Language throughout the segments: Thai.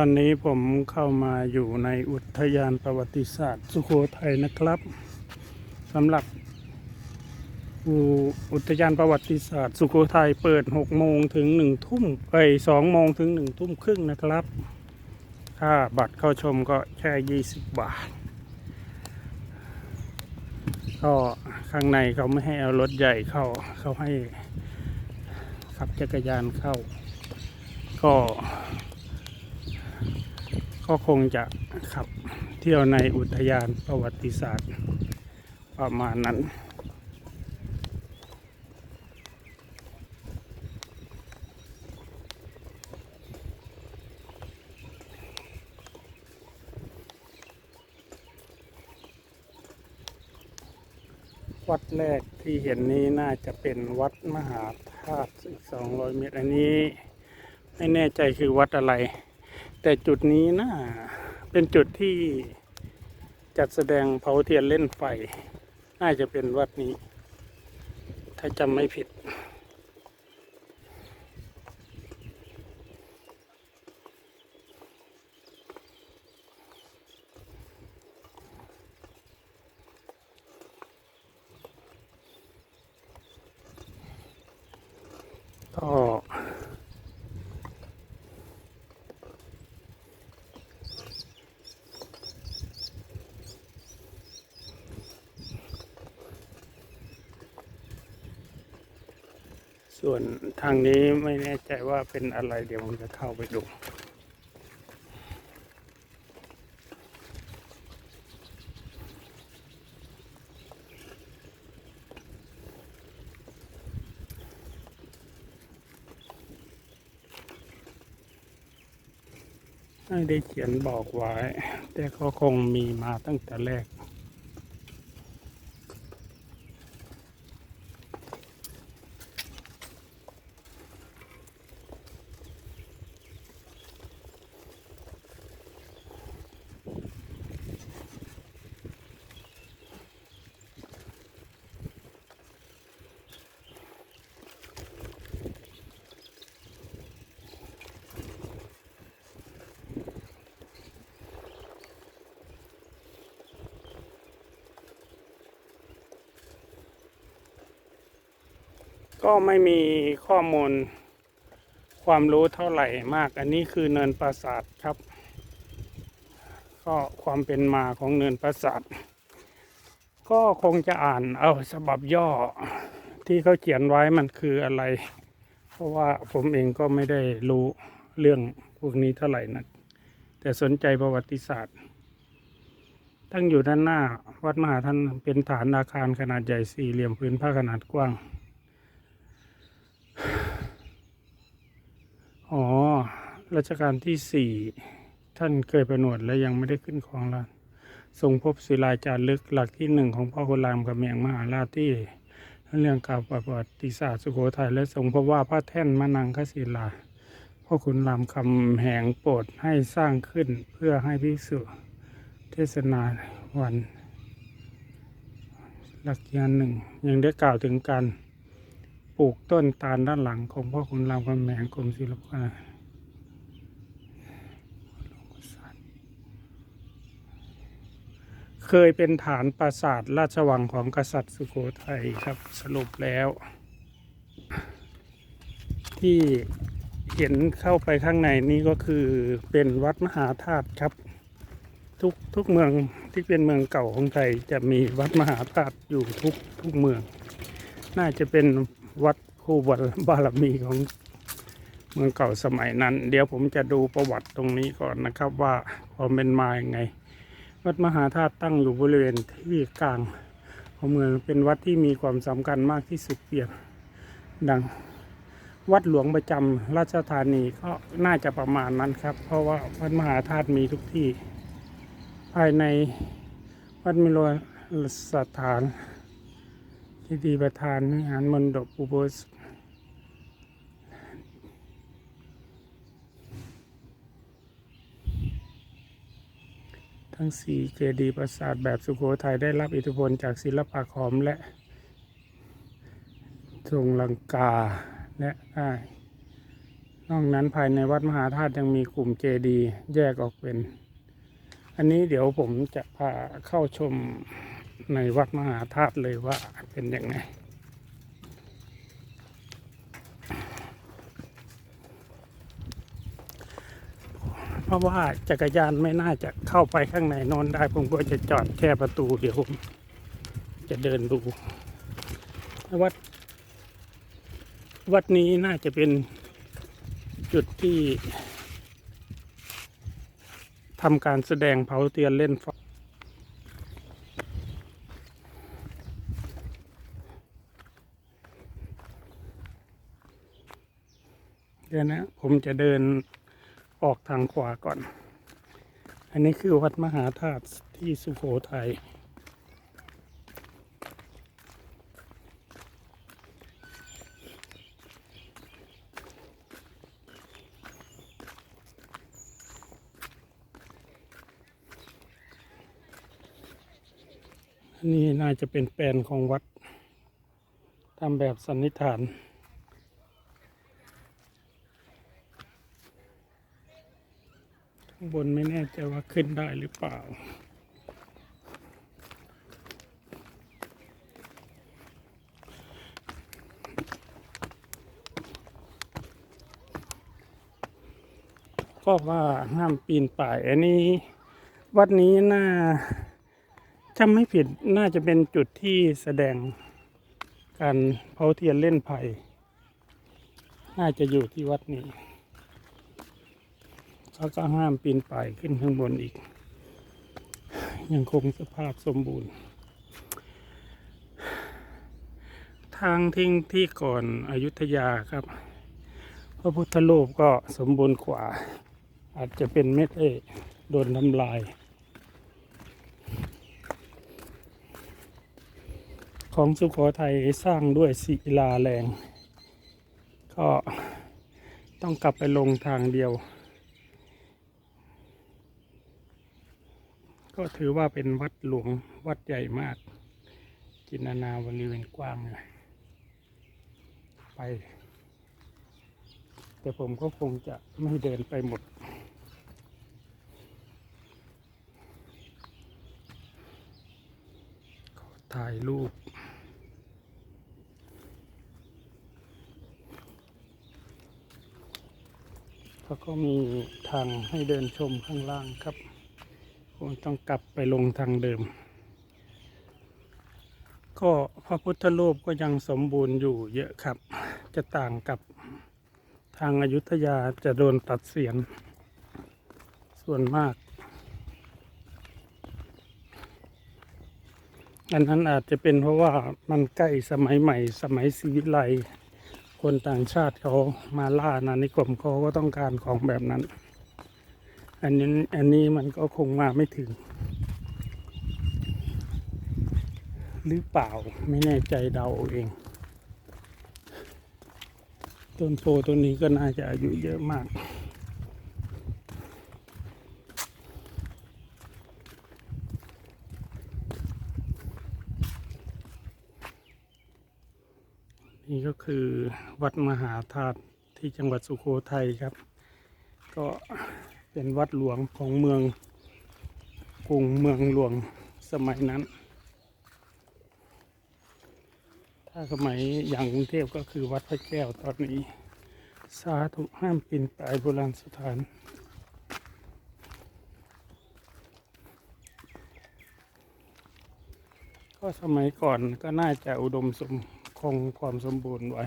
ตอนนี้ผมเข้ามาอยู่ในอุทยานประวัติศาสตร์สุโขทัยนะครับสำหรับอุอุทยานประวัติศาสตร์ สุโขทัยเปิด 6 โมงถึง 1 ทุ่มเอ้ย2โมงถึง 1 ทุ่มครึ่งนะครับ ถ้าบัตรเข้าชมก็แค่ 20 บาท ก็ข้างในเขาไม่ให้เอารถใหญ่เข้า เขาให้ขับจักรยานเข้า ก็ ก็คงจะขับเที่ยวในอุทยานประวัติศาสตร์ประมาณนั้นวัดแรกที่เห็นนี้น่าจะเป็นวัดมหาธาตุอีก200เมตร อันนี้ ไม่แน่ใจคือวัดอะไร แต่จุดนี้น่าเป็นจุดที่จัดแสดงเผาเทียนเล่นไฟ น่าจะเป็นวัดนี้ ถ้าจำไม่ผิด ก็ ส่วนทางนี้ไม่แน่ใจว่าเป็นอะไรเดี๋ยวผมจะเข้าไปดูไม่ได้เขียนบอกไว้ แต่ก็คงมีมาตั้งแต่แรก ก็ไม่มีข้อมูลความรู้เท่าไหร่มาก อันนี้คือเนินปราสาทครับ ก็ความเป็นมาของเนินปราสาท ก็คงจะอ่านเอาฉบับย่อที่เขาเขียนไว้มันคืออะไร เพราะว่าผมเองก็ไม่ได้รู้เรื่องพวกนี้เท่าไหร่นักแต่สนใจประวัติศาสตร์ ตั้งอยู่ด้านหน้า วัดมหาท่านเป็นฐานอาคารขนาดใหญ่สี่เหลี่ยมพื้นผ้าขนาดกว้าง อ๋อรัชกาลที่สี่ท่านเคยประนวดและยังไม่ได้ขึ้นของราชทรงพบศิลาจารึกหลักที่หนึ่งของพ่อคุณรามกับเมียงมหาราชที่เรื่องกล่าวประวัติศาสตร์สุโขทัยและทรงพบว่าพระแท่นมนังคศิลาพ่อคุณรามคำแหงโปรดให้สร้างขึ้นเพื่อให้ภิกษุเทศนาวัน หลักยานหนึ่งยังได้กล่าวถึงการ ปลูกต้นตาลด้านหลังของพ่อคุณรามคำแหงกรมศิลปากรเคยเป็นฐานปราสาทราชวังของกษัตริย์สุโขทัยครับสรุปแล้ว ที่เห็นเข้าไปข้างในนี้ก็คือเป็นวัดมหาธาตุครับ ทุกทุกเมืองที่เป็นเมืองเก่าของไทยจะมีวัดมหาธาตุอยู่ทุกทุกเมือง น่าจะเป็น วัดคู่บารบารมีของเมืองเก่าสมัยนั้น เดี๋ยวผมจะดูประวัติตรงนี้ก่อนนะครับว่าความเป็นมาอย่างไง วัดมหาธาตุตั้งอยู่บริเวณที่กลางของเมืองเป็นวัดที่มีความสำคัญมากที่สุดเปรียบดังวัดหลวงประจำราชธานีก็น่าจะประมาณนั้นครับ เพราะว่าวัดมหาธาตุมีทุกที่ ภายในวัดมิโลสถาน ที่ดีประธานวิหารมณฑปอุโบสถทั้งสี่เจดีย์ปราสาทแบบสุโขทัยได้รับอิทธิพลจากศิลปะขอมและทรงลังกาและได้นอกนั้นภายในวัดมหาธาตุยังมีกลุ่มเจดีย์แยกออกเป็น อันนี้เดี๋ยวผมจะพาเข้าชม ในวัดมหาธาตุเลยว่าเป็นยังไง เพราะว่าจักรยานไม่น่าจะเข้าไปข้างในนอนได้ ผมก็จะจอดแค่ประตูเดี๋ยวผมจะเดินดู วัด วัดนี้น่าจะเป็นจุดที่ทำการแสดงเผาเทียนเล่นฟเดี๋ยวนะผมจะเดินออกทางขวาก่อน อันนี้คือวัดมหาธาตุที่สุโขทัยอันนี้น่าจะเป็นแปลนของวัดทำแบบสันนิษฐาน ข้างบนไม่แน่ใจว่าขึ้นได้หรือเปล่า ก็ว่าห้ามปีนป่ายอันนี้ วัดนี้น่าจำไม่ผิดน่าจะเป็นจุดที่แสดงการเผาเทียนเล่นไผ่น่าจะอยู่ที่วัดนี้ แล้วก็ห้ามปีนป่ายขึ้นข้างบนอีก ยังคงสภาพสมบูรณ์ ทางทิ้งที่ก่อนอยุธยาครับ พระพุทธรูปก็สมบูรณ์กว่า อาจจะเป็นเม็ดเอโดนทำลาย ของสุโขทัยสร้างด้วยศิลาแรง ก็ต้องกลับไปลงทางเดียว ก็ถือว่าเป็นวัดหลวงวัดใหญ่มากจินนานาบริเวณกว้างเลยไป แต่ผมก็คงจะไม่เดินไปหมด ขอถ่ายรูปแล้วก็มีทางให้เดินชมข้างล่างครับ ต้องกลับไปลงทางเดิม ก็พระพุทธรูปก็ยังสมบูรณ์อยู่เยอะครับ จะต่างกับทางอายุทยาจะโดนตัดเสียน ส่วนมาก อันนั้นอาจจะเป็นเพราะว่ามันใกล้สมัยใหม่ สมัยศรีวิไลคนต่างชาติเขามาล่านานิคมเขาก็ต้องการของแบบนั้น อันนี้อันนี้มันก็คงมาไม่ถึง หรือเปล่าไม่แน่ใจเดาเอง ต้นโพต้นนี้ก็น่าจะอายุเยอะมากนี่ก็คือวัดมหาธาตุที่จังหวัดสุโขทัยครับ ก็ เป็นวัดหลวงของเมืองกรุงเมืองหลวงสมัยนั้น ถ้าสมัยอย่างกรุงเทพก็คือวัดพระแก้วตอนนี้ สาธุห้ามปีนป่ายโบราณสถานก็สมัยก่อนก็น่าจะอุดมสมคงความสมบูรณ์ไว้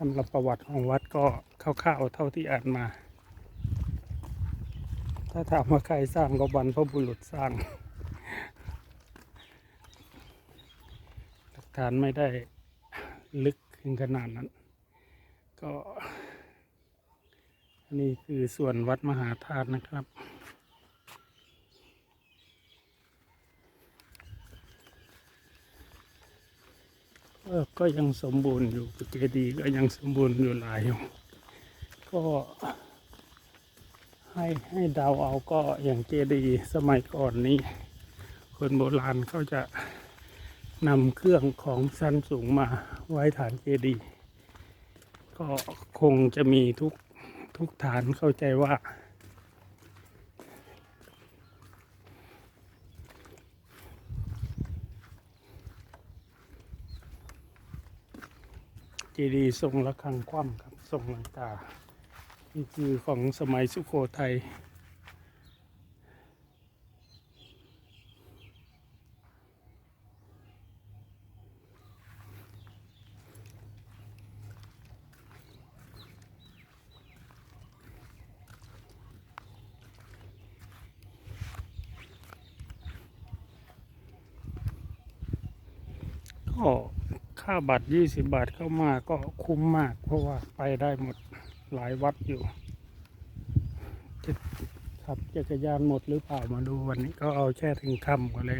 สำหรับประวัติของวัดก็คร่าวๆเท่าที่อ่านมา ถ้าถามว่าใครสร้างก็บรรพบุรุษสร้าง หลักฐานไม่ได้ลึกถึงขนาดนั้น ก็นี่คือส่วนวัดมหาธาตุนะครับ ก็ยังสมบูรณ์อยู่เจดีย์ก็ยังสมบูรณ์อยู่หลายอยู่ก็ให้ให้เดาเอาก็อย่างเจดีย์สมัยก่อนนี้ คนโบราณเขาจะนำเครื่องของชั้นสูงมาไว้ฐานเจดีย์ก็คงจะมีทุกทุกฐานเข้าใจว่า ดีย์ทรงระฆังคว่ำครับทรงลังกา นี่คือของสมัยสุโขทัยก็าบัตร20บาทเข้ามาก็คุ้มมาก เพราะว่าไปได้หมดหลายวัดอยู่จะขับจักรยานหมดหรือเปล่ามาดูวันนี้ก็เอาแค่ถึงค่ำก็เลย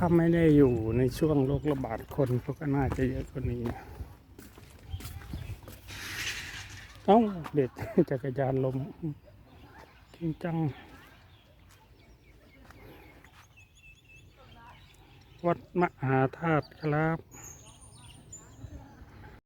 ถ้าไม่ได้อยู่ในช่วงโรคระบาดคนก็น่าจะเยอะกว่านี้นะเอ้าเด็ดจักรยานลมจริงจัง วัดมหาธาตุครับ